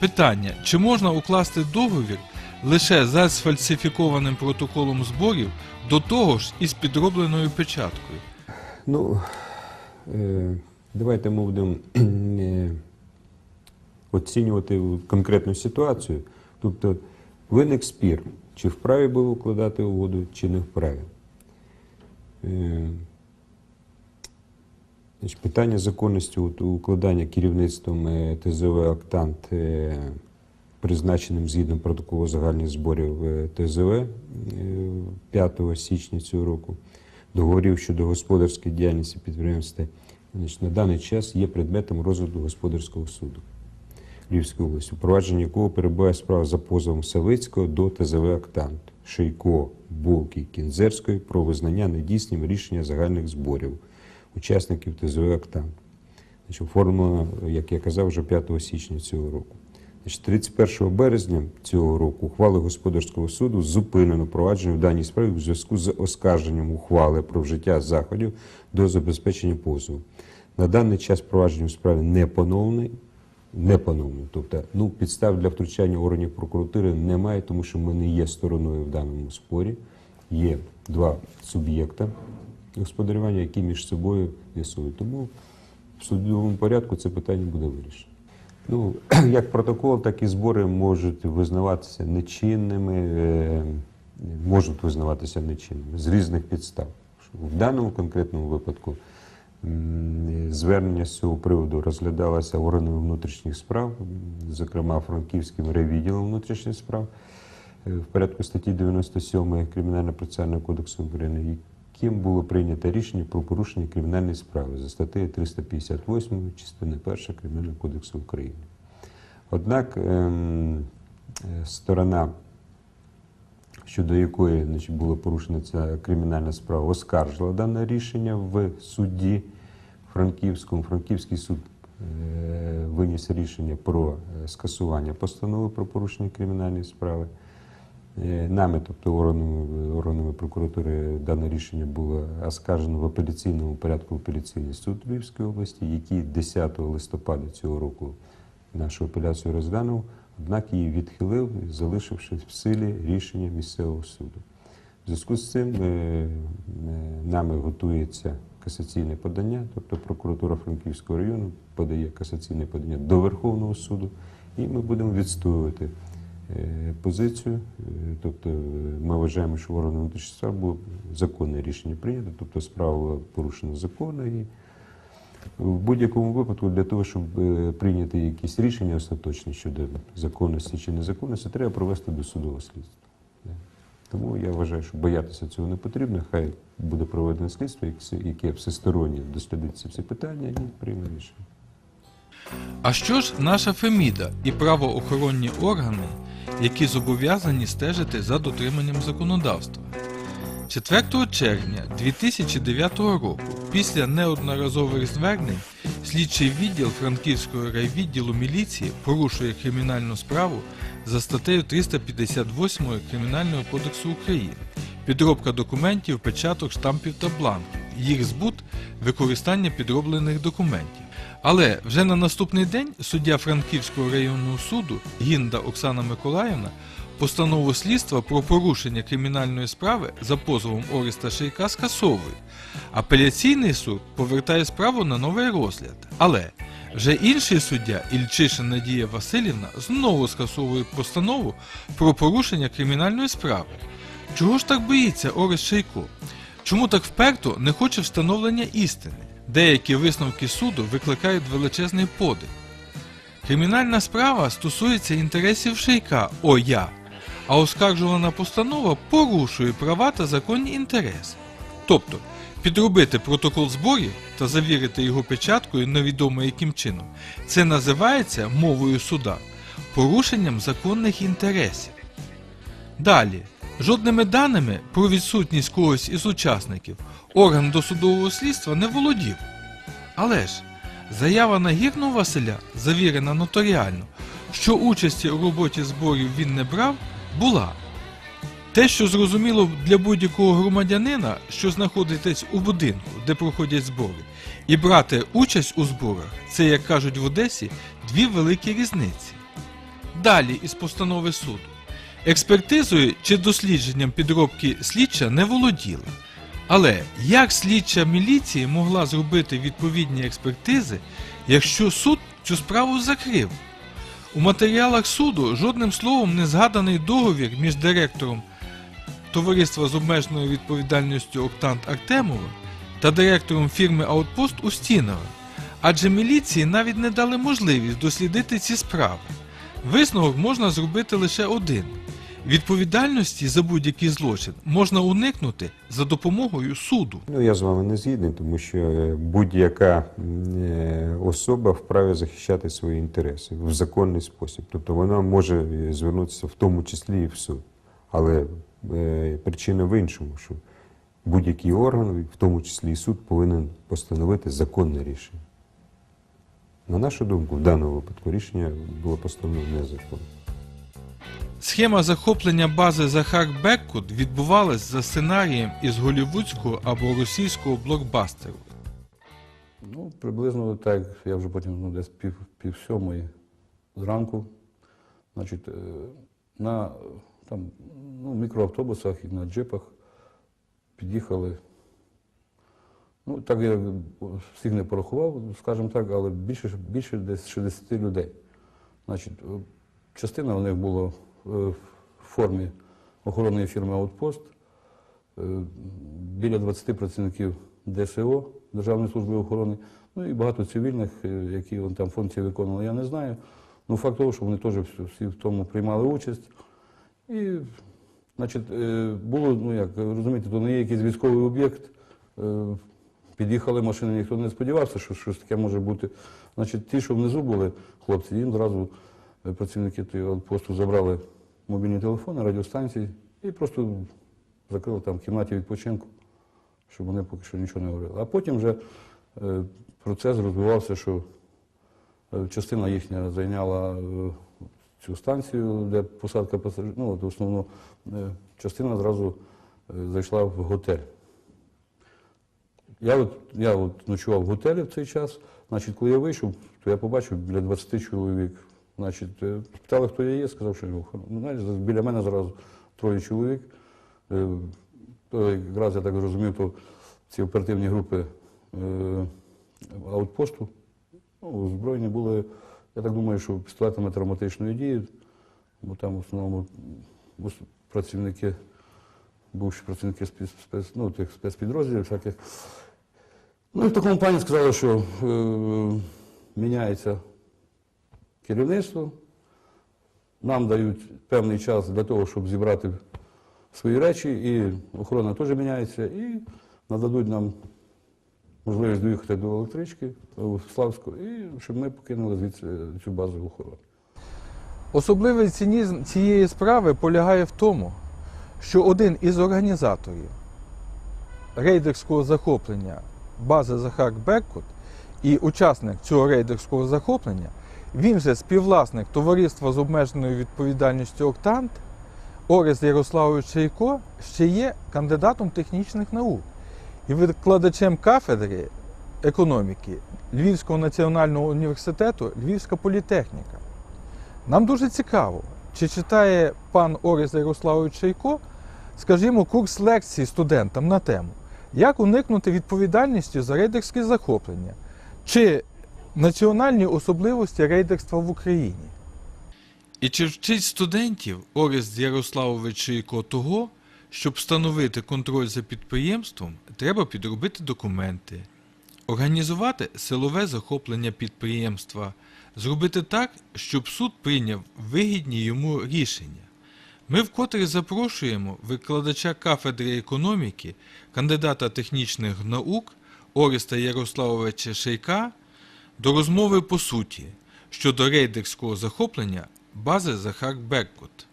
Питання: чи можна укласти договір лише за сфальсифікованим протоколом зборів, до того ж із підробленою печаткою? Ну, е, давайте ми будемо е, оцінювати конкретну ситуацію. Тобто виник спір, чи вправі було укладати угоду, чи не вправі. Значить, питання законності укладання керівництвом е, ТЗВ «Актант» е, призначеним згідно протоколу загальних зборів е, ТЗВ е, 5 січня цього року договорів щодо господарської діяльності підприємства. Значить, на даний час є предметом розгляду господарського суду Львівської області, у провадженні якого перебуває справа за позовом Савицького до ТЗВ «Актант», Шийко, Булки, Кінзерської про визнання недійсним рішення загальних зборів учасників «Актант». Значить, оформлено, як я казав, вже 5 січня цього року. 31 березня цього року ухвали господарського суду зупинено провадження в даній справі у зв'язку з оскарженням ухвали про вжиття заходів до забезпечення позову. На даний час провадження у справі не поновлений, не поновлений. Тобто, ну, підстав для втручання органів прокуратури немає, тому що ми не є стороною в даному спорі. Є два суб'єкта господарювання, які між собою з'ясують. Тому в судовому порядку це питання буде вирішено. Ну, як протокол, так і збори можуть визнаватися нечинними, е, можуть визнаватися нечинними з різних підстав. В даному конкретному випадку звернення з цього приводу розглядалося органами внутрішніх справ, зокрема Франківським райвідділом внутрішніх справ е, в порядку статті 97 Кримінально-процесуального кодексу України, яким було прийнято рішення про порушення кримінальної справи за статтею 358 частини 1 Кримінального кодексу України. Однак ем, е, сторона, щодо якої значить, була порушена ця кримінальна справа, оскаржила дане рішення в суді Франківському. Франківський суд е, виніс рішення про е, скасування постанови про порушення кримінальної справи. Е, Нами, тобто органами, органами прокуратури, дане рішення було оскаржено в апеляційному порядку в апеляційний суд Львівської області, який 10 листопада цього року нашу апеляцію розглянув, однак її відхилив, залишивши в силі рішення місцевого суду. В зв'язку з цим е, е, нами готується касаційне подання, тобто прокуратура Франківського району подає касаційне подання до Верховного суду, і ми будемо відстоювати позицію. Е, Тобто е, ми вважаємо, що органи внутрішніх справ було законне рішення прийнято, тобто справа порушена законно і в будь-якому випадку для того, щоб е, прийняти якісь рішення остаточні щодо законності чи незаконності, треба провести досудове слідство. Тому я вважаю, що боятися цього не потрібно. Хай буде проведено слідство, яке- яке всесторонньо дослідить ці всі питання і прийме рішення. А що ж наша Феміда і правоохоронні органи, які зобов'язані стежити за дотриманням законодавства? 4 червня 2009 року, після неодноразових звернень, слідчий відділ Франківського райвідділу міліції порушує кримінальну справу за статтею 358 Кримінального кодексу України. Підробка документів, печаток, штампів та бланків, їх збут, використання підроблених документів. Але вже на наступний день суддя Франківського районного суду Гінда Оксана Миколаївна постанову слідства про порушення кримінальної справи за позовом Ореста Шейка скасовує. Апеляційний суд повертає справу на новий розгляд. Але вже інший суддя Ільчишин Надія Васильівна знову скасовує постанову про порушення кримінальної справи. Чого ж так боїться Орест Шейко? Чому так вперто не хоче встановлення істини? Деякі висновки суду викликають величезний подив. Кримінальна справа стосується інтересів Шейка ОЯ, а оскаржувана постанова порушує права та законні інтереси. Тобто, підробити протокол зборів та завірити його печаткою невідомо яким чином, це називається мовою суда порушенням законних інтересів. Далі, жодними даними про відсутність когось із учасників орган досудового слідства не володів. Але ж заява нагірного Василя, завірена нотаріально, що участі у роботі зборів він не брав, була. Те, що зрозуміло для будь-якого громадянина, що знаходитесь у будинку, де проходять збори, і брати участь у зборах, це, як кажуть в Одесі, дві великі різниці. Далі із постанови суду. Експертизою чи дослідженням підробки слідча не володіла. Але як слідча міліції могла зробити відповідні експертизи, якщо суд цю справу закрив? У матеріалах суду жодним словом не згаданий договір між директором товариства з обмеженою відповідальністю Октант Артемова та директором фірми Аутпост Устінова, адже міліції навіть не дали можливість дослідити ці справи. Висновок можна зробити лише один. Відповідальності за будь-який злочин можна уникнути за допомогою суду. Ну, я з вами не згідний, тому що е, будь-яка е, особа вправі захищати свої інтереси в законний спосіб. Тобто вона може е, звернутися в тому числі і в суд. Але причина в іншому, що будь-який орган, в тому числі і суд, повинен постановити законне рішення. На нашу думку, в даному випадку рішення було постановлено незаконно. Схема захоплення бази Захар Беккут відбувалась за сценарієм із голівудського або російського блокбастеру. Ну, приблизно так, я вже потім ну, десь пів, пів сьомої зранку. Значить, е, на там, ну, мікроавтобусах і на джипах під'їхали. Ну, так я всіх не порахував, скажімо так, але більше, більше десь 60 людей. Значить, е, частина у них була в формі охоронної фірми Аутпост. Е, біля 20 працівників ДСО, Державної служби охорони, ну і багато цивільних, е, які вон там функції виконували, я не знаю. Ну, факт того, що вони теж всі, в тому приймали участь. І, значить, е, було, ну як, розумієте, то не є якийсь військовий об'єкт. Е, Під'їхали машини, ніхто не сподівався, що щось таке може бути. Значить, ті, що внизу були хлопці, їм зразу е, працівники посту забрали мобільні телефони, радіостанції і просто закрили там в кімнаті відпочинку, щоб вони поки що нічого не говорили. А потім вже е, процес розвивався, що е, частина їхня зайняла е, цю станцію, де посадка пасажирів, ну, от основну е, частина зразу е, зайшла в готель. Я от, я от ночував в готелі в цей час. Значить, коли я вийшов, то я побачив біля 20 чоловік. Значить, е, спитали, хто я є, сказав, що. Ну, знаєш, біля мене зразу троє чоловік. Е, То якраз я так зрозумів, то ці оперативні групи е, аутпосту ну, озброєні були, я так думаю, що пістолетами травматичної дії, бо там в основному працівники, бувші працівники спец, спец, ну, тих спецпідрозділів всяких. Ну і в такому плані сказали, що е, міняється керівництво, нам дають певний час для того, щоб зібрати свої речі, і охорона теж міняється, і нададуть нам можливість доїхати до електрички в Славську, і щоб ми покинули звідси цю базу охорони. Особливий цинізм цієї справи полягає в тому, що один із організаторів рейдерського захоплення бази Захар Беркут і учасник цього рейдерського захоплення, він же співвласник товариства з обмеженою відповідальністю Октант, Орест Ярославович Чайко, ще є кандидатом технічних наук і викладачем кафедри економіки Львівського національного університету Львівська політехніка. Нам дуже цікаво, чи читає пан Орес Ярославович Чайко, скажімо, курс лекцій студентам на тему, як уникнути відповідальності за рейдерське захоплення, чи національні особливості рейдерства в Україні. І чи вчить студентів Орест Ярославович Чайко того, щоб встановити контроль за підприємством, треба підробити документи, організувати силове захоплення підприємства, зробити так, щоб суд прийняв вигідні йому рішення. Ми вкотре запрошуємо викладача кафедри економіки, кандидата технічних наук Ореста Ярославовича Шейка до розмови по суті щодо рейдерського захоплення бази Захар Беркут.